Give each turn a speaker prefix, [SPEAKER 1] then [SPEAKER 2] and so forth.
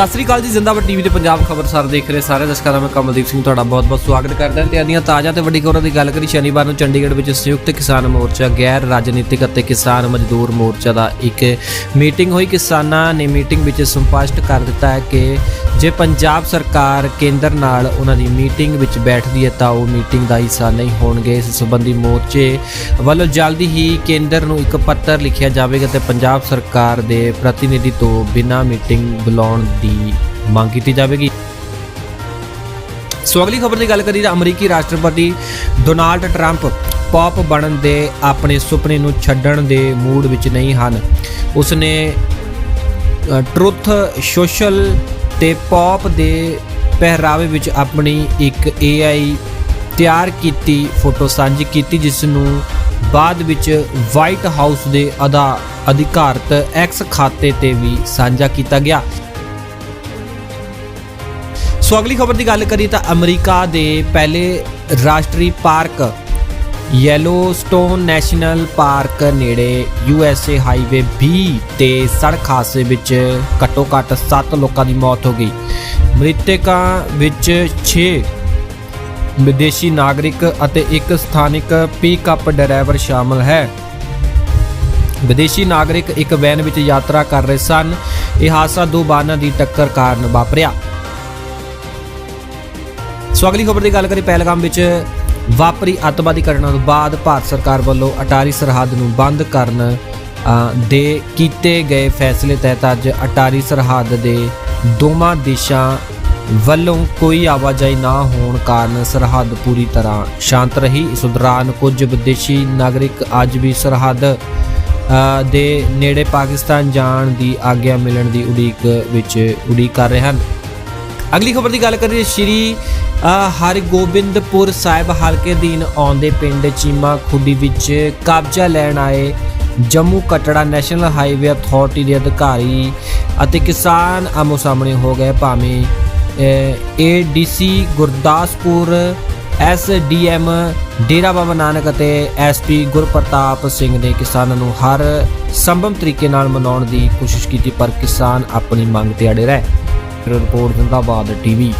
[SPEAKER 1] ਸਤਿ ਸ੍ਰੀ ਅਕਾਲ ਜੀ, ਜ਼ਿੰਦਾਬਾਦ ਟੀਵੀ ਤੇ ਪੰਜਾਬ ਖਬਰਸਾਰ ਦੇਖ ਰਹੇ ਸਾਰੇ ਦਰਸ਼ਕਾਂ ਦਾ ਮੈਂ ਕਮਲਦੀਪ ਸਿੰਘ ਤੁਹਾਡਾ ਬਹੁਤ-ਬਹੁਤ ਸਵਾਗਤ ਕਰਦਾ ਹਾਂ ਤੇ ਆਦੀਆਂ ਤਾਜ਼ਾ ਤੇ ਵੱਡੀ ਖਬਰਾਂ ਦੀ ਗੱਲ ਕਰੀ ਸ਼ਨੀਵਾਰ ਨੂੰ ਚੰਡੀਗੜ੍ਹ ਵਿੱਚ ਸੰਯੁਕਤ ਕਿਸਾਨ ਮੋਰਚਾ, ਗੈਰ ਰਾਜਨੀਤਿਕ ਅਤੇ ਕਿਸਾਨ ਮਜ਼ਦੂਰ ਮੋਰਚਾ ਦਾ ਇੱਕ ਮੀਟਿੰਗ ਹੋਈ। ਕਿਸਾਨਾਂ ਨੇ ਮੀਟਿੰਗ ਵਿੱਚ ਸਪਸ਼ਟ ਕਰ ਦਿੱਤਾ ਹੈ ਕਿ ਜੇ ਪੰਜਾਬ ਸਰਕਾਰ ਕੇਂਦਰ ਨਾਲ ਉਹਨਾਂ ਦੀ ਮੀਟਿੰਗ ਵਿੱਚ ਬੈਠਦੀ ਹੈ, ਤਾਂ ਉਹ ਮੀਟਿੰਗ ਦਾ ਹਿੱਸਾ ਨਹੀਂ ਹੋਣਗੇ। ਇਸ ਸੰਬੰਧੀ ਮੋਰਚੇ ਵੱਲੋਂ ਜਲਦੀ ਹੀ ਕੇਂਦਰ ਨੂੰ ਇੱਕ ਪੱਤਰ ਲਿਖਿਆ ਜਾਵੇਗਾ ਤੇ ਪੰਜਾਬ ਸਰਕਾਰ ਦੇ ਪ੍ਰਤੀਨਿਧੀ ਤੋਂ ਬਿਨਾਂ ਮੀਟਿੰਗ ਬੁਲਾਉਣ ਦੀ ਮੰਗ ਕੀਤੀ ਜਾਵੇਗੀ। ਸੋ ਅਗਲੀ ਖਬਰ ਦੀ ਗੱਲ ਕਰੀਏ ਤਾਂ ਅਮਰੀਕੀ ਰਾਸ਼ਟਰਪਤੀ ਡੋਨਾਲਡ ਟਰੰਪ ਪੌਪ ਬਣਨ ਦੇ ਆਪਣੇ ਸੁਪਨੇ ਨੂੰ ਛੱਡਣ ਦੇ ਮੂਡ ਵਿੱਚ ਨਹੀਂ ਹਨ। ਉਸਨੇ ਟਰੁੱਥ ਸੋਸ਼ਲ ਤੇ ਪੌਪ ਦੇ ਪਹਿਰਾਵੇ ਵਿੱਚ ਆਪਣੀ ਇੱਕ AI ਤਿਆਰ ਕੀਤੀ, ਫੋਟੋ ਸਾਂਝੀ ਕੀਤੀ, ਜਿਸ ਨੂੰ ਬਾਅਦ ਵਿੱਚ ਵਾਈਟ ਹਾਊਸ ਦੇ ਅਦਾ ਅਧਿਕਾਰਤ ਐਕਸ ਖਾਤੇ ਤੇ ਵੀ ਸਾਂਝਾ ਕੀਤਾ ਗਿਆ। ਸੋ ਅਗਲੀ ਖਬਰ ਦੀ ਗੱਲ ਕਰੀ ਤਾਂ ਅਮਰੀਕਾ ਦੇ ਪਹਿਲੇ ਰਾਸ਼ਟਰੀ ਪਾਰਕ ਯੈਲੋਸਟੋਨ ਨੈਸ਼ਨਲ ਪਾਰਕ ਨੇੜੇ ਯੂਐਸਏ ਹਾਈਵੇ 20 ਤੇ ਸੜਕ ਹਾਦਸੇ ਵਿੱਚ ਘੱਟੋ-ਘੱਟ 7 ਲੋਕਾਂ ਦੀ ਮੌਤ ਹੋ ਗਈ। ਮ੍ਰਿਤਕਾਂ ਵਿੱਚ 6 ਵਿਦੇਸ਼ੀ ਨਾਗਰਿਕ ਅਤੇ ਇੱਕ ਸਥਾਨਿਕ ਪਿਕਅਪ ਡਰਾਈਵਰ ਸ਼ਾਮਲ ਹੈ। ਵਿਦੇਸ਼ੀ ਨਾਗਰਿਕ ਇੱਕ ਵੈਨ ਵਿੱਚ ਯਾਤਰਾ ਕਰ ਰਹੇ ਸਨ। ਇਹ ਹਾਦਸਾ ਦੋ ਵਾਹਨਾਂ ਦੀ ਟੱਕਰ ਕਾਰਨ ਵਾਪਰਿਆ। ਸੋ ਅਗਲੀ ਖਬਰ ਦੀ ਗੱਲ ਕਰੀ ਪਹਿਲਗਾਮ ਵਿੱਚ ਵਾਪਰੀ ਅੱਤਵਾਦੀ ਘਟਨਾ ਤੋਂ ਬਾਅਦ ਭਾਰਤ ਸਰਕਾਰ ਵੱਲੋਂ ਅਟਾਰੀ ਸਰਹੱਦ ਨੂੰ ਬੰਦ ਕਰਨ ਦੇ ਕੀਤੇ ਗਏ ਫੈਸਲੇ ਤਹਿਤ ਅੱਜ ਅਟਾਰੀ ਸਰਹੱਦ ਦੇ ਦੋਵਾਂ ਦੇਸ਼ਾਂ ਵੱਲੋਂ ਕੋਈ ਆਵਾਜਾਈ ਨਾ ਹੋਣ ਕਾਰਨ ਸਰਹੱਦ ਪੂਰੀ ਤਰ੍ਹਾਂ ਸ਼ਾਂਤ ਰਹੀ। ਇਸ ਦੌਰਾਨ ਕੁਝ ਵਿਦੇਸ਼ੀ ਨਾਗਰਿਕ ਅੱਜ ਵੀ ਸਰਹੱਦ ਦੇ ਨੇੜੇ ਪਾਕਿਸਤਾਨ ਜਾਣ ਦੀ ਆਗਿਆ ਮਿਲਣ ਦੀ ਉਡੀਕ ਵਿੱਚ ਉਡੀਕ ਕਰ ਰਹੇ ਹਨ। ਅਗਲੀ ਖਬਰ ਦੀ ਗੱਲ ਕਰੀਏ ਸ਼੍ਰੀ ਹਰਗੋਬਿੰਦਪੁਰ ਸਾਹਿਬ ਹਲਕੇ ਅਧੀਨ ਆਉਂਦੇ ਪਿੰਡ ਚੀਮਾ ਖੁੱਡੀ ਵਿੱਚ ਕਬਜ਼ਾ ਲੈਣ ਆਏ Jammu Katra national highway authority ਦੇ ਅਧਿਕਾਰੀ ਅਤੇ ਕਿਸਾਨ ਆਮੋ ਸਾਹਮਣੇ ਹੋ ਗਏ ਭਾਵੇਂ ਏਡੀਸੀ ਗੁਰਦਾਸਪੁਰ ਐਸਡੀਐਮ ਡੇਰਾ ਬਾਬਾ ਨਾਨਕ ਅਤੇ ਐਸਪੀ ਗੁਰਪ੍ਰਤਾਪ ਸਿੰਘ ਨੇ ਕਿਸਾਨਾਂ ਨੂੰ ਹਰ ਸੰਭਵ ਤਰੀਕੇ ਨਾਲ ਮਨਾਉਣ ਦੀ ਕੋਸ਼ਿਸ਼ ਕੀਤੀ, ਪਰ ਕਿਸਾਨ ਆਪਣੀ ਮੰਗ ਤੇ ਅੜੇ ਰਹੇ। ਰਿਪੋਰਟ ਜ਼ਿੰਦਾਬਾਦ, ਟੀਵੀ।